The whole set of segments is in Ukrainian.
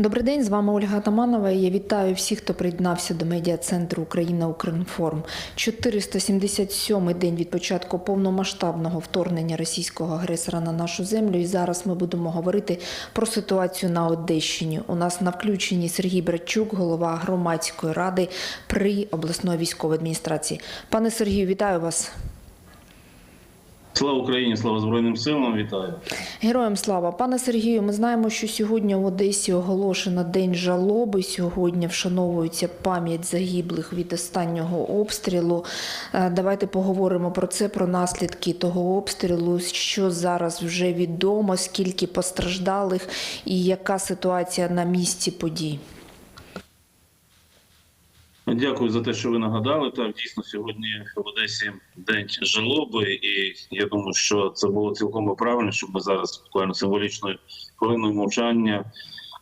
Добрий день, з вами Ольга Атаманова. Я вітаю всіх, хто приєднався до медіа центру Україна Укрінформ. 477-й день від початку повномасштабного вторгнення російського агресора на нашу землю. І зараз ми будемо говорити про ситуацію на Одещині. У нас на включенні Сергій Братчук, голова громадської ради при обласної військової адміністрації. Пане Сергію, вітаю вас. Слава Україні, слава Збройним силам, вітаю. Героям слава, пане Сергію. Ми знаємо, що сьогодні в Одесі оголошено день жалоби. Сьогодні вшановується пам'ять загиблих від останнього обстрілу. Е, Давайте поговоримо про це, про наслідки того обстрілу. Що зараз вже відомо, скільки постраждалих і яка ситуація на місці подій. Дякую за те, що ви нагадали. Так, дійсно, сьогодні в Одесі день жалоби, і я думаю, що це було цілком правильно, щоб ми зараз буквально символічною хвилиною мовчання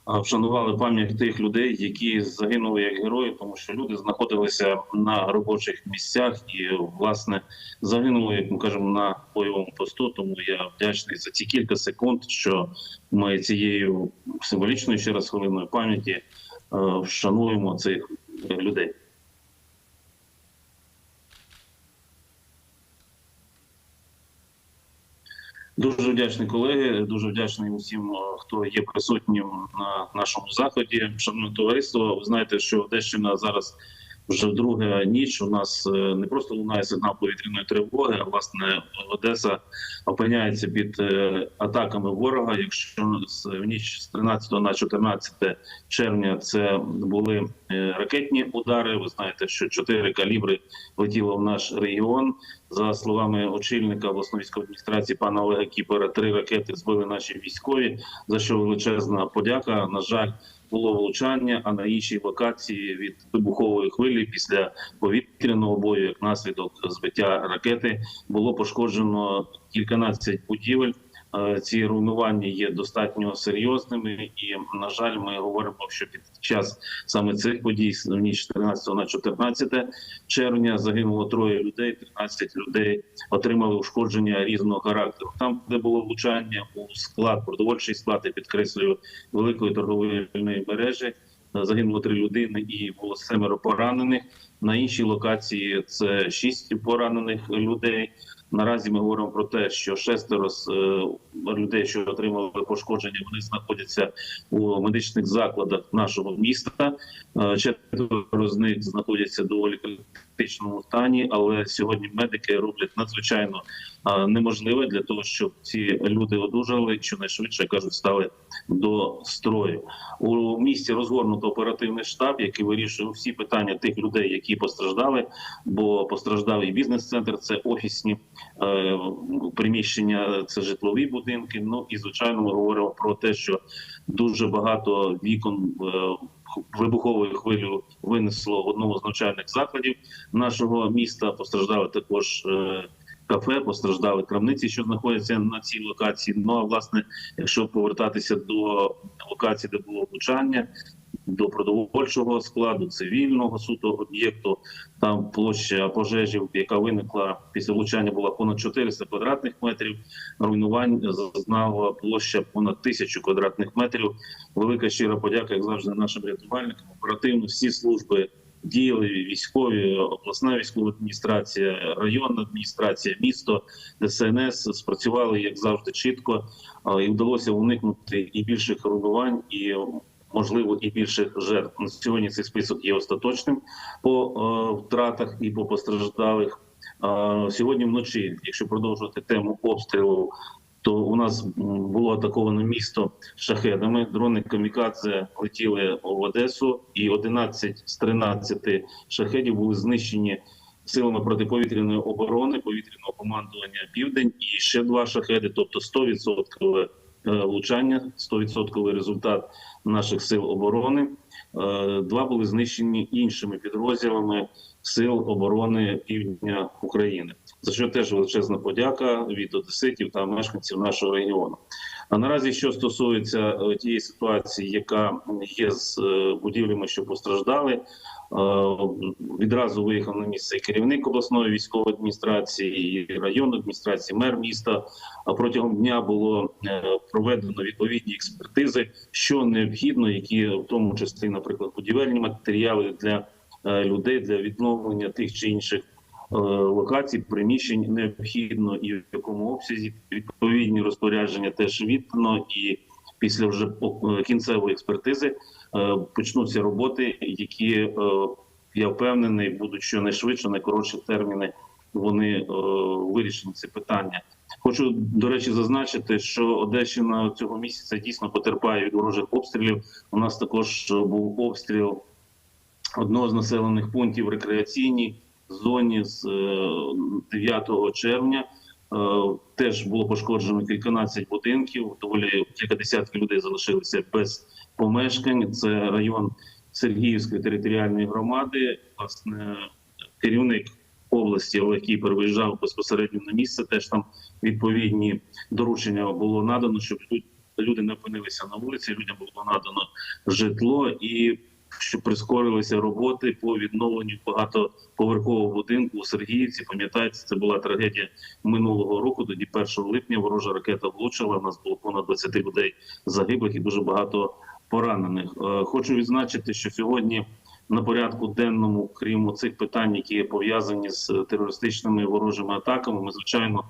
вшанували пам'ять тих людей, які загинули як герої, тому що люди знаходилися на робочих місцях і власне загинули, як ми кажемо, на бойовому посту. Тому я вдячний за ці кілька секунд, що ми цією символічною ще раз хвилиною пам'яті вшануємо цих людей. Дуже вдячний колеги, дуже вдячний усім, е, хто є присутнім на нашому заході. Шановне товариство, ви знаєте, що Одещина зараз вже друга ніч. У нас е, не просто лунає сигнал повітряної тривоги, а власне Одеса опиняється під е, атаками ворога. Якщо в ніч з 13 на 14 червня це були е, ракетні удари. Ви знаєте, що чотири калібри летіло в наш регіон. За словами очільника обласної військової адміністрації пана Олега Кіпера, три ракети збили наші військові. За що величезна подяка. На жаль, було влучання. А на іншій локації від вибухової хвилі після повітряного бою, як наслідок збиття ракети, було пошкоджено кільканадцять будівель. Е, Ці руйнування є достатньо серйозними, і на жаль, ми говоримо, що під час саме цих подій в ніч 14 на 14 червня загинуло троє людей, 13 людей отримали ушкодження різного характеру. Там, де було влучання у склад, продовольчий склад, я підкреслюю, великої торговельної мережі. е, Загинуло три людини і було семеро поранених. На іншій локації це шість поранених людей. Наразі ми говоримо про те, що шестеро з е, людей, що отримали пошкодження, вони знаходяться у медичних закладах нашого міста. Е, Четверо з них знаходяться доволі критичному стані, але сьогодні медики роблять надзвичайно неможливе для того, щоб ці люди одужали щонайшвидше кажуть, стали до строю. У місті розгорнуто оперативний штаб, який вирішує всі питання тих людей, які постраждали. Бо постраждав і бізнес-центр, це офісні е, приміщення, це житлові будинки. Ну і звичайно, ми говоримо про те, що дуже багато вікон. Е, Вибуховою хвилю винесло одного з навчальних закладів нашого міста. Постраждали також е, кафе, постраждали крамниці, що знаходяться на цій локації. Ну а власне, якщо повертатися до локації, де було влучання, до продовольчого складу, цивільного суто об'єкту, там площа пожежі, яка виникла після влучання, була понад 400 квадратних метрів. Руйнувань зазнала площа понад тисячу квадратних метрів. Велика щира подяка, як завжди, нашим рятувальникам. Оперативно всі служби діяли військові, обласна військова адміністрація, районна адміністрація, місто, ДСНС спрацювали як завжди чітко, і вдалося уникнути і більших руйнувань, і можливо і більших жертв. На сьогодні цей список є остаточним по е, втратах і по постраждалих. Е, сьогодні вночі, якщо продовжувати тему обстрілу, то у нас було атаковано місто шахедами. Дрони камікадзе летіли в Одесу, і 11 з 13 шахедів були знищені силами протиповітряної оборони, повітряного командування Південь, і ще два шахеди, тобто 100% е, влучання, 100% результат наших сил оборони. Е, Два були знищені іншими підрозділами сил оборони півдня України. За що теж величезна подяка від одеситів та мешканців нашого регіону. А наразі, що стосується е, тієї ситуації, яка є з е, будівлями, що постраждали, е, відразу виїхав на місце і керівник обласної військової адміністрації, і районної адміністрації, мер міста. А протягом дня було е, проведено відповідні експертизи, що необхідно, які в тому числі, наприклад, будівельні матеріали для е, людей для відновлення тих чи інших е, локацій, приміщень необхідно і в якому обсязі відповідні розпорядження теж віддано і після вже е, кінцевої експертизи е, почнуться роботи, які е, я впевнений будуть щонайшвидше, найкоротші терміни. Вони вирішені це питання. Хочу до речі зазначити, що Одещина цього місяця дійсно потерпає від ворожих обстрілів. У нас також був обстріл одного з населених пунктів в рекреаційній зоні з е, 9 червня. Е, Теж було пошкоджено кільканадцять будинків. Доволі кілька десятків людей залишилися без помешкань. Це район Сергіївської територіальної громади. Власне, керівник області Олег Кіпер безпосередньо на місце. Теж там відповідні доручення було надано, щоб люди не опинилися на вулиці. Людям було надано житло і щоб прискорилися роботи по відновленню багатоповерхового будинку у Сергіївці. Пам'ятаєте, це була трагедія минулого року. Тоді 1 липня ворожа ракета влучила. У нас було понад 20 людей загиблих і дуже багато поранених. Е, Хочу відзначити, що сьогодні на порядку денному, крім цих питань, які пов'язані з терористичними ворожими атаками, ми звичайно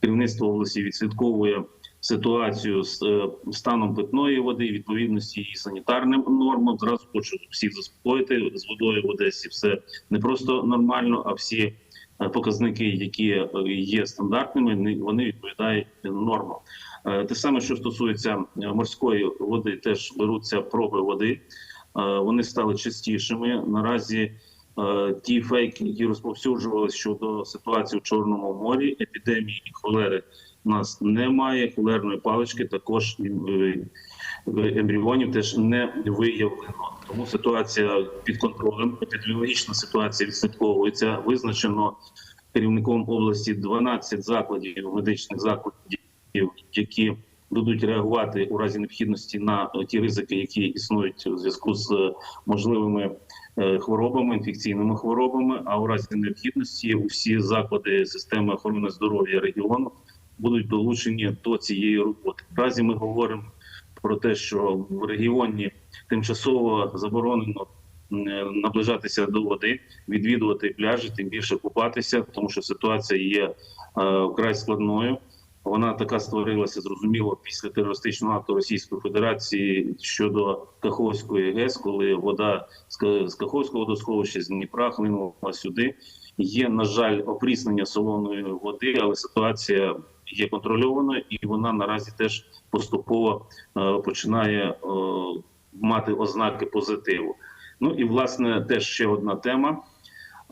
керівництво області відслідковує ситуацію з е, станом питної води, відповідності її санітарним нормам. Зразу хочу всіх заспокоїти з водою в Одесі. Все не просто нормально, а всі е, показники, які е, є стандартними, вони відповідають нормам. Те саме, що стосується морської води, теж беруться проби води. Вони стали частішими. Наразі ті фейки, які розповсюджувалися щодо ситуації в Чорному морі, епідемії і холери у нас немає. Холерної палички також е, ембріонів теж не виявлено. Тому ситуація під контролем. Епідеміологічна ситуація відслідковується. Визначено керівником області 12 закладів медичних закладів, які будуть реагувати у разі необхідності на ті ризики, які існують у зв'язку з можливими е, хворобами, інфекційними хворобами. А у разі необхідності усі заклади системи охорони здоров'я регіону будуть долучені до цієї роботи. Наразі ми говоримо про те, що в регіоні тимчасово заборонено е, наближатися до води, відвідувати пляжі, тим більше купатися, тому що ситуація є е, вкрай складною. Вона така створилася зрозуміло після терористичного акту Російської Федерації щодо Каховської ГЕС, коли вода з Ка- з Каховського водосховища з Дніпра хлинула сюди. Є, на жаль, опріснення солоної води, але ситуація є контрольованою, і вона наразі теж поступово е, починає е, мати ознаки позитиву. Ну і власне теж ще одна тема.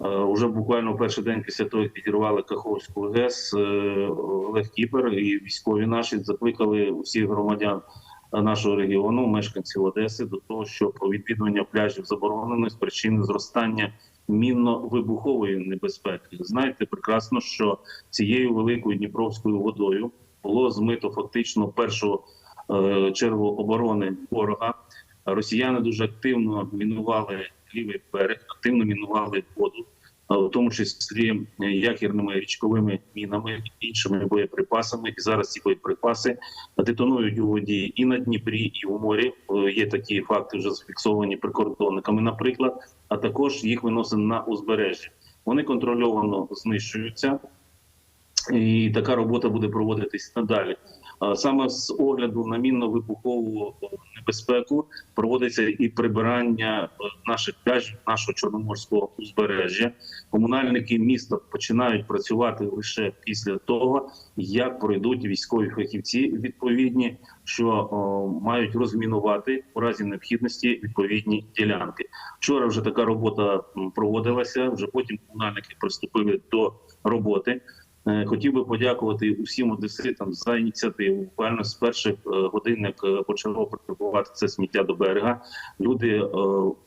Е, Уже буквально в перший день після того, як підірвали Каховську ГЕС, е, Олег Кіпер і військові наші закликали усіх громадян е, нашого регіону, мешканців Одеси, до того, щоб відвідування пляжів заборонено з причини зростання мінно-вибухової небезпеки. Знаєте прекрасно, що цією великою дніпровською водою було змито фактично першу е, чергу оборони ворога. Росіяни дуже активно мінували лівий берег, активно мінували воду, в тому числі е, якірними річковими мінами, іншими боєприпасами. І зараз ці боєприпаси детонують у воді і на Дніпрі, і у морі. Е, Є такі факти вже зафіксовані прикордонниками, наприклад, а також їх виносять на узбережжя. Вони контрольовано знищуються, і така робота буде проводитись надалі. Саме з огляду на мінно-вибухову е, небезпеку проводиться і прибирання е, наших пляжів, нашого чорноморського узбережжя. Комунальники міста починають працювати лише після того, як пройдуть військові фахівці відповідні, що о, мають розмінувати у разі необхідності відповідні ділянки. Вчора вже така робота проводилася. Вже потім комунальники приступили до роботи. Е, Хотів би подякувати усім одеситам за ініціативу. Буквально з перших е, годин, е, почало прибувати це сміття до берега. Люди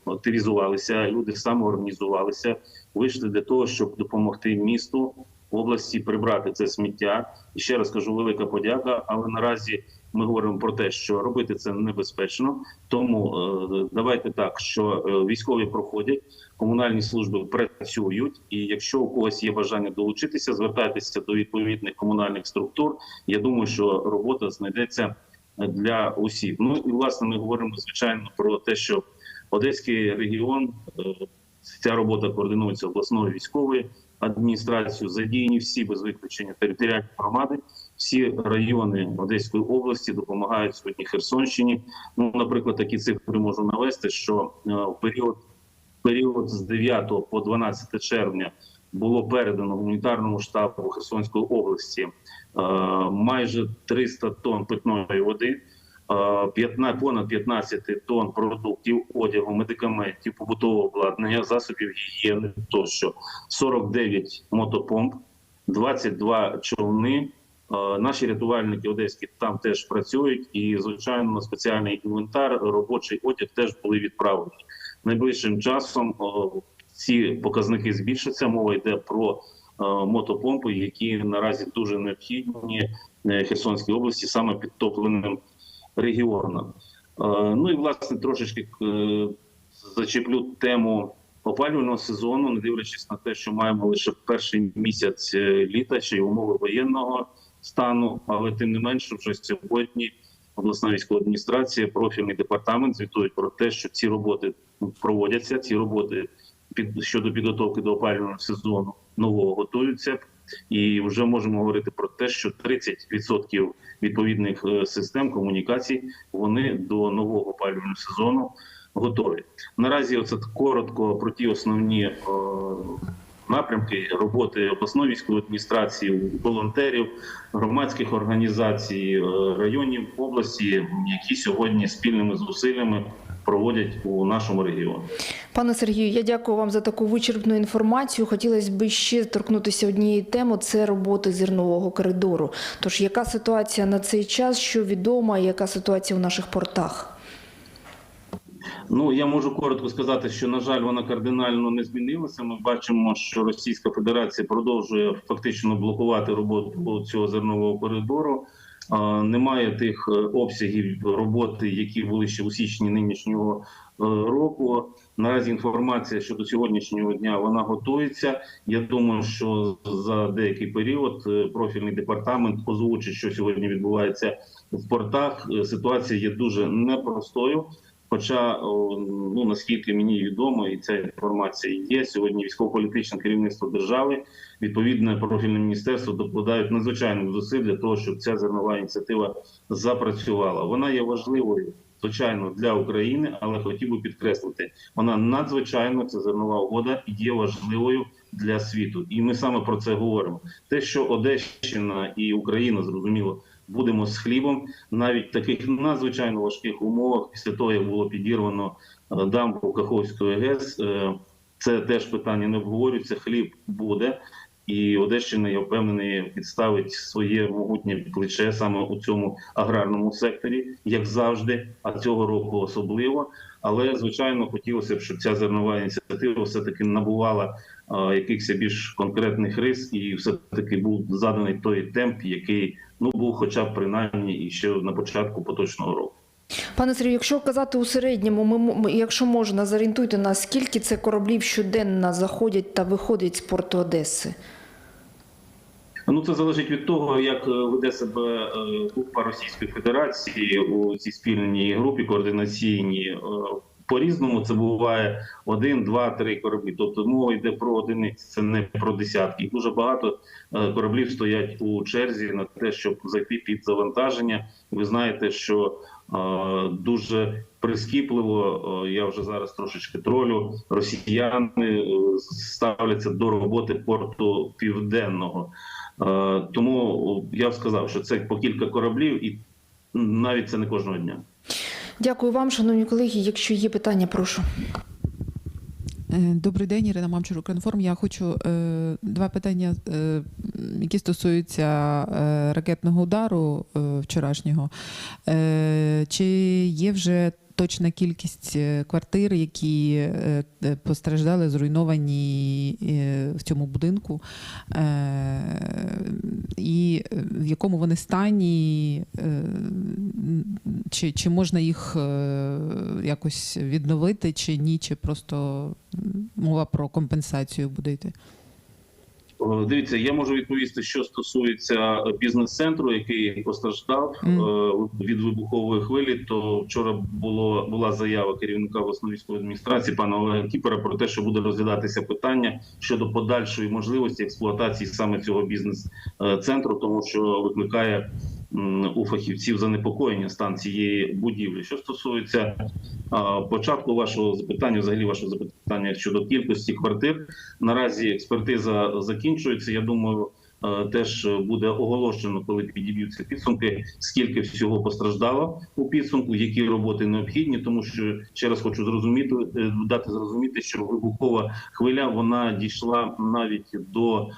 активізувалися, люди самоорганізувалися, вийшли для того, щоб допомогти місту області прибрати це сміття. І ще раз кажу, велика подяка. Але наразі ми говоримо про те, що робити це небезпечно. Тому давайте так, що військові проходять, комунальні служби працюють, і якщо у когось є бажання долучитися, звертайтеся до відповідних комунальних структур. Я думаю, що робота знайдеться для усіх. Ну і власне ми говоримо звичайно про те, що Одеський регіон е, ця робота координується обласною військовою адміністрацією. Задіяні всі без виключення територіальні громади. Всі райони Одеської області допомагають сьогодні Херсонщині. Ну, наприклад, такі цифри можу навести, що е, в період період з 9 по 12 червня було передано гуманітарному штабу Херсонської області е, майже 300 тонн питної води. е, 15, понад 15 тонн продуктів, одягу, медикаментів, побутового обладнання, засобів гігієни тощо, 49 мотопомп, 22 човни. Е, Наші рятувальники одеські там теж працюють, і звичайно спеціальний інвентар, робочий одяг теж були відправлені. Найближчим часом ці показники збільшаться. Мова йде про е, мотопомпи, які наразі дуже необхідні е, Херсонській області, саме підтопленим регіонам. Е, Ну і власне трошечки е, зачеплю тему опалювального сезону, не дивлячись на те, що маємо лише перший місяць е, літа чи й умови воєнного стану, але тим не менше, вже сьогодні обласна військова адміністрація, профільний департамент звітують про те, що ці роботи проводяться. Ці роботи під щодо підготовки до опалювального сезону нового готуються. І вже можемо говорити про те, що 30% відповідних е, систем комунікацій вони до нового опалювального сезону готові. Наразі оце коротко про ті основні е, напрямки роботи обласної військової адміністрації, волонтерів, громадських організацій, е, районів області, які сьогодні спільними зусиллями проводять у нашому регіоні. Пане Сергію, я дякую вам за таку вичерпну інформацію. Хотілося б ще торкнутися однієї теми це роботи зернового коридору. Тож, яка ситуація на цей час, що відомо, і яка ситуація в наших портах? Ну я можу коротко сказати, що на жаль, вона кардинально не змінилася. Ми бачимо, що Російська Федерація продовжує фактично блокувати роботу цього зернового коридору. Немає тих е, обсягів роботи, які були ще у січні нинішнього е, року. Наразі інформація щодо сьогоднішнього дня вона готується. Я думаю, що за деякий період е, профільний департамент озвучить, що сьогодні відбувається в портах. Ситуація є дуже непростою. Хоча ну наскільки мені відомо, і ця інформація є сьогодні. Військово-політичне керівництво держави, відповідне профільне міністерство докладають надзвичайних зусиль для того, щоб ця зернова ініціатива запрацювала. Вона є важливою, звичайно, для України, але хотів би підкреслити, вона надзвичайно ця зернова угода є важливою для світу, і ми саме про це говоримо. Те, що Одещина і Україна зрозуміло будемо з хлібом, навіть в таких надзвичайно важких умовах, після того як було підірвано е, дамбу Каховської ГЕС, е, це теж питання не обговорюється. Хліб буде, і Одещина, я впевнений, підставить своє могутнє плече саме у цьому аграрному секторі, як завжди, а цього року особливо. Але звичайно хотілося б, щоб ця зернова ініціатива все таки набувала якихось більш конкретних рис, і все таки був заданий той темп, який ну був, хоча б принаймні і ще на початку поточного року. Пане Сергію, якщо казати у середньому, ми, якщо можна, зорієнтуйте нас, скільки це кораблів щоденно заходять та виходять з порту Одеси? Ну це залежить від того, як е, веде себе е, група Російської Федерації у цій спільній групі координаційній. Е, По-різному це буває один, два, три кораблі. Тобто мова йде про одиниці, це не про десятки. Дуже багато е, кораблів стоять у черзі на те, щоб зайти під завантаження. Ви знаєте, що е, дуже прискіпливо, е, я вже зараз трошечки тролю. Росіяни ставляться до роботи порту південного. Тому я б сказав, що це по кілька кораблів, і навіть це не кожного дня. Дякую вам, шановні колеги. Якщо є питання, прошу. Е, Добрий день, Ірина Мамчур, Укрінформ. Я хочу е, два питання, е, які стосуються е, ракетного удару е, вчорашнього. Е, чи є вже точна кількість е, квартир, які е, е, постраждали, зруйновані в цьому будинку, е, і в якому вони стані, е, чи, чи можна їх е, якось відновити, чи ні, чи просто мова про компенсацію буде йти? О, Дивіться, я можу відповісти, що стосується бізнес-центру, який постраждав е, від вибухової хвилі. То вчора було була заява керівника обласної військової адміністрації пана Олега Кіпера про те, що буде розглядатися питання щодо подальшої можливості експлуатації саме цього бізнес-центру, тому що викликає у фахівців занепокоєння стан цієї будівлі. Що стосується початку вашого запитання, взагалі вашого запитання щодо кількості квартир, наразі експертиза закінчується. Я думаю, теж буде оголошено, коли підіб'ються підсумки, скільки всього постраждало у підсумку, які роботи необхідні, тому що ще раз хочу зрозуміти, е, дати зрозуміти, що вибухова хвиля вона дійшла навіть до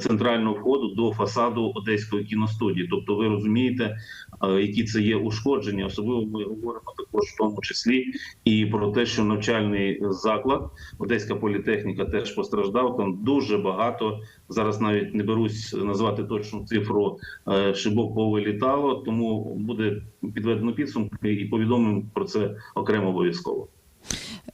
центрального входу, до фасаду одеської кіностудії. Тобто, ви розумієте, е, які це є ушкодження. Особливо ми говоримо також в тому числі і про те, що навчальний заклад Одеська політехніка теж постраждав. Там дуже багато зараз навіть не берусь назвати точну цифру е, шибок повилітало, тому буде підведено підсумки і повідомимо про це окремо обов'язково.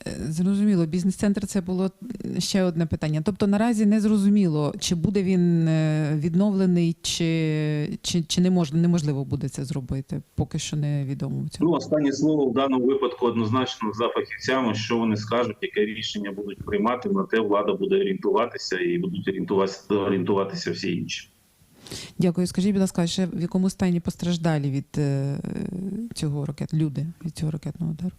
Е, Зрозуміло, бізнес-центр це було ще одне питання. Тобто наразі не зрозуміло, чи буде він е, відновлений, чи, чи, чи не можна, неможливо буде це зробити. Поки що не відомо. Ну останнє слово в даному випадку однозначно за фахівцями, що вони скажуть, яке рішення будуть приймати. На те влада буде орієнтуватися і будуть орієнтуватися, орієнтуватися всі інші. Дякую. Скажіть, будь ласка, ще в якому стані постраждалі від е, цього ракет, люди від цього ракетного удару?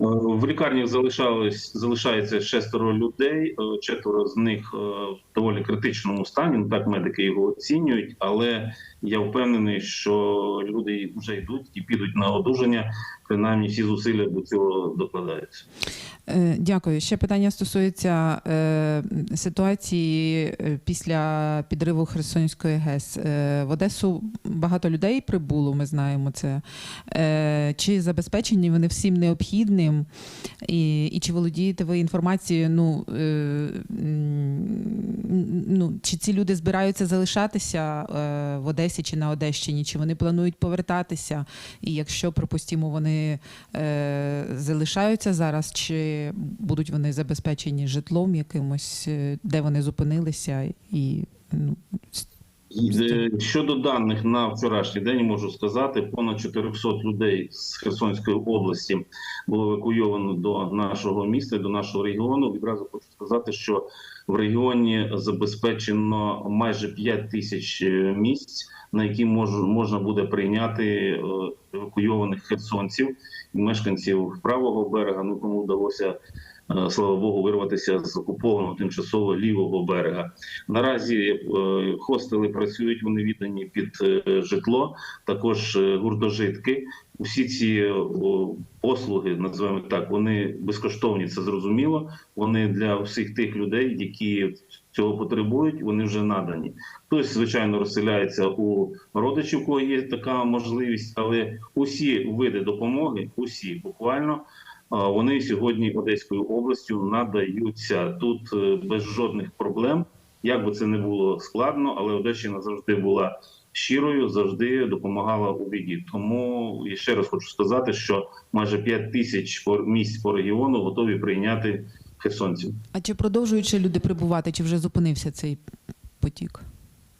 Е, В лікарні залишалось залишається шестеро людей. е, Четверо з них е, в доволі критичному стані. Ну так медики його оцінюють. Але я впевнений, що люди вже йдуть і підуть на одужання. Принаймні всі зусилля до цього докладаються. Е, Дякую. Ще питання стосується е, ситуації е, після підриву Херсонської ГЕС. В Одесу багато людей прибуло, ми знаємо це. Чи забезпечені вони всім необхідним? І, і чи володієте ви інформацією? Ну, ну, чи ці люди збираються залишатися в Одесі чи на Одещині? Чи вони планують повертатися? І якщо, припустимо, вони залишаються зараз, чи будуть вони забезпечені житлом якимось, е, де вони зупинилися, і ну, Е, Щодо даних на вчорашній день можу сказати, понад 400 людей з Херсонської області було евакуйовано до нашого міста, до нашого регіону. Відразу хочу сказати, що в регіоні забезпечено майже 5 тисяч е, місць, на які мож, можна буде прийняти е, евакуйованих херсонців і мешканців правого берега. Ну кому вдалося. Е, Слава Богу, вирватися з окупованого тимчасово лівого берега. Наразі е, хостели працюють, вони віддані під е, житло, також гуртожитки. Усі ці послуги, називаємо так, вони безкоштовні, це зрозуміло. Вони для всіх тих людей, які цього потребують, вони вже надані. Хтось, звичайно, розселяється у родичів, у кого є така можливість, але усі види допомоги, усі буквально. Вони сьогодні Одеською областю надаються тут е, без жодних проблем. Як би це не було складно, але Одещина завжди була щирою, завжди допомагала у біді. Тому і ще раз хочу сказати, що майже 5 тисяч місць по регіону готові прийняти херсонців. а чи продовжують ще люди прибувати, чи вже зупинився цей потік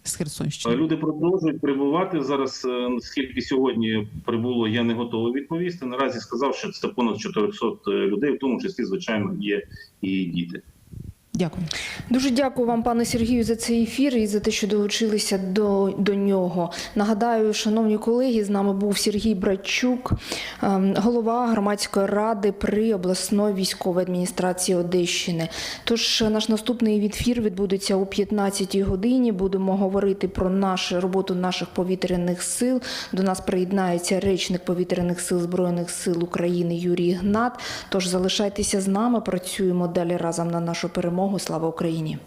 з Херсонщини? Люди продовжують прибувати зараз. е, Скільки сьогодні прибуло, я не готовий відповісти. Наразі сказав, що це понад 400 людей, в тому числі, звичайно, є і діти. Дякую. Дуже дякую вам, пане Сергію, за цей ефір і за те, що долучилися до, до нього. Нагадаю, шановні колеги, з нами був Сергій Братчук, ем, голова громадської ради при обласної військовій адміністрації Одещини. Тож е, наш наступний ефір відбудеться о 15 годині. Будемо говорити про нашу роботу наших повітряних сил. До нас приєднається речник повітряних сил Збройних сил України Юрій Гнат. Тож залишайтеся з нами, працюємо далі разом на нашу перемогу. Слава Україні!